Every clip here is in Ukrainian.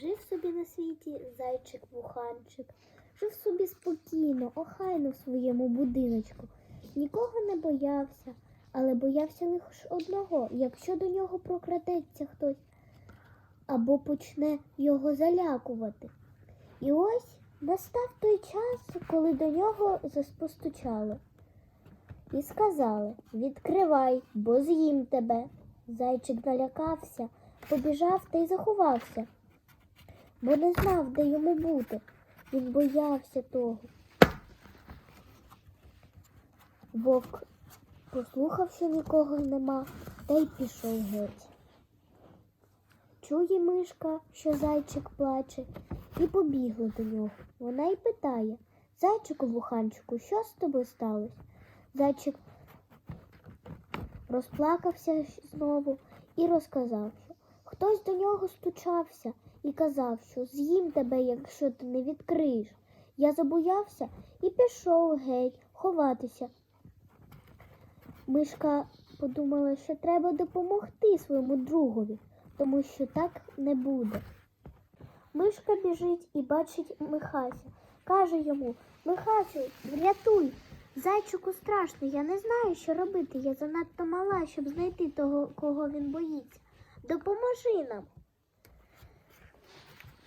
Жив собі на світі зайчик-вуханчик, жив собі спокійно, охайно в своєму будиночку. Нікого не боявся, але боявся лише одного, якщо до нього прокрадеться хтось або почне його залякувати. І ось настав той час, коли до нього заспостучали. І сказали Відкривай, бо з'їм тебе. Зайчик налякався, побіжав та й заховався, бо не знав, де йому бути. Він боявся того. Вовк послухав, що нікого нема, та й пішов геть. Чує мишка, що зайчик плаче, і побігла до нього. Вона й питає Зайчику вуханчику, що з тобою сталося? Зайчик розплакався знову і розказав, що хтось до нього стучався і казав, що з'їм тебе, якщо ти не відкриєш. Я забоявся і пішов геть ховатися. Мишка подумала, що треба допомогти своєму другові, тому що так не буде. Мишка біжить і бачить Михася. Каже йому Михасю, врятуй. Зайчику страшно, я не знаю, що робити. Я занадто мала, щоб знайти того, кого він боїться. Допоможи нам.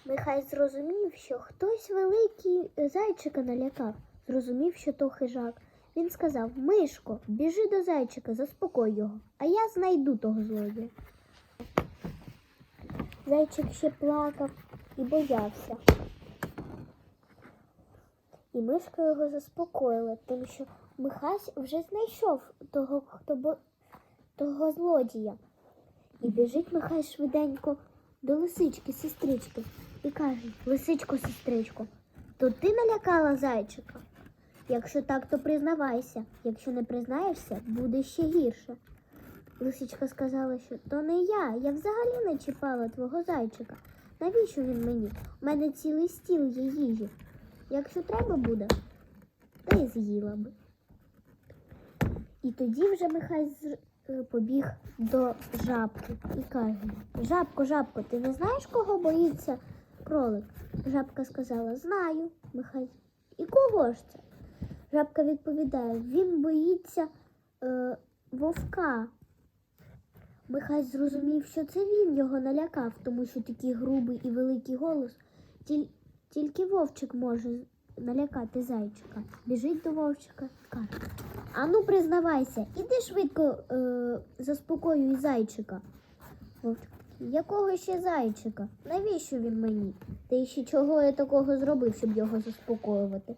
Михай зрозумів, що хтось великий зайчика налякав. Зрозумів, що то хижак. Він сказав Мишко, біжи до зайчика, заспокой його, а я знайду того злодія. Зайчик ще плакав і боявся. І мишка його заспокоїла, тим, що Михась вже знайшов того, хто бо... того злодія. І біжить Михай швиденько до лисички, сестрички, і каже Лисичко, сестричко, то ти налякала зайчика? Якщо так, то признавайся. Якщо не признаєшся, буде ще гірше. Лисичка сказала, що то не я, я взагалі не чіпала твого зайчика. Навіщо він мені? У мене цілий стіл є їжі. Якщо треба буде, то й з'їла би. І тоді вже Михай е, побіг до жабки і каже: Жабко, жабко, ти не знаєш, кого боїться кролик? Жабка сказала, знаю, Михай. І кого ж це? Жабка відповідає, він боїться е, вовка. Михай зрозумів, що це він його налякав, тому що такий грубий і великий голос. Тіль, тільки вовчик може налякати зайчика. Біжить до вовчика каже: Ану, признавайся, іди швидко е, заспокоюй зайчика. Вовчик, якого ще зайчика? Навіщо він мені? Ти ще чого я такого зробив, щоб його заспокоювати?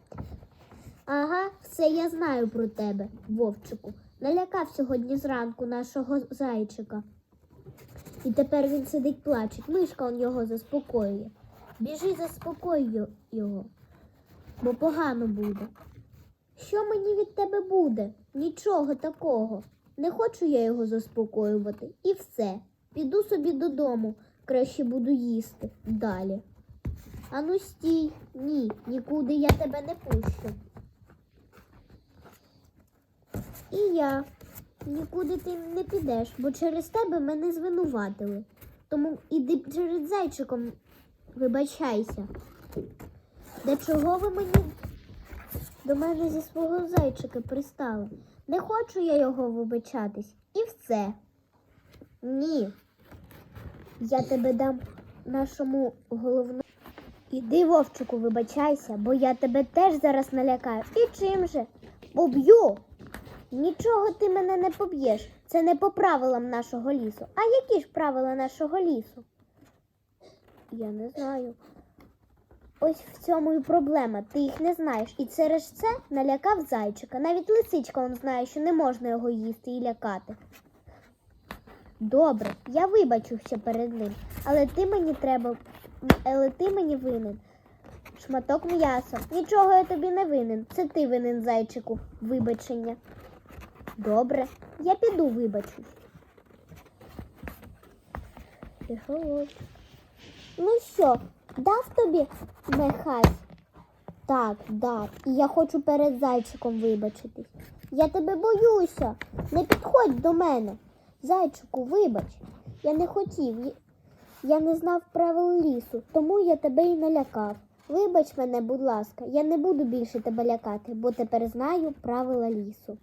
Ага, все я знаю про тебе, вовчику. Налякав сьогодні зранку нашого зайчика. І тепер він сидить плаче. Мишка он його заспокоює. Біжи, заспокой його, бо погано буде. Що мені від тебе буде? Нічого такого. Не хочу я його заспокоювати. І все. Піду собі додому, краще буду їсти далі. Ану стій, ні, нікуди я тебе не пущу. І я. Нікуди ти не підеш, бо через тебе мене звинуватили. Тому іди перед зайчиком, вибачайся. Для чого ви мені до мене зі свого зайчика пристали? Не хочу я його вибачатись. І все. Ні. Я тебе дам нашому головному. Іди, вовчику, вибачайся, бо я тебе теж зараз налякаю. І чим же? Поб'ю. Нічого ти мене не поб'єш. Це не по правилам нашого лісу. А які ж правила нашого лісу? Я не знаю. Ось в цьому і проблема. Ти їх не знаєш. І через це налякав зайчика. Навіть лисичка он знає, що не можна його їсти і лякати. Добре, я вибачуся перед ним, але ти мені треба, але ти мені винен. Шматок м'яса. Нічого я тобі не винен. Це ти винен, зайчику, вибачення. Добре, я піду вибачусь. Ну що, дав тобі нехай? Так, дав. І я хочу перед зайчиком вибачитись. Я тебе боюся. Не підходь до мене. Зайчику, вибач. Я не хотів. Я- не знав правил лісу, тому я тебе і налякав. Вибач мене, будь ласка, я не буду більше тебе лякати, бо тепер знаю правила лісу.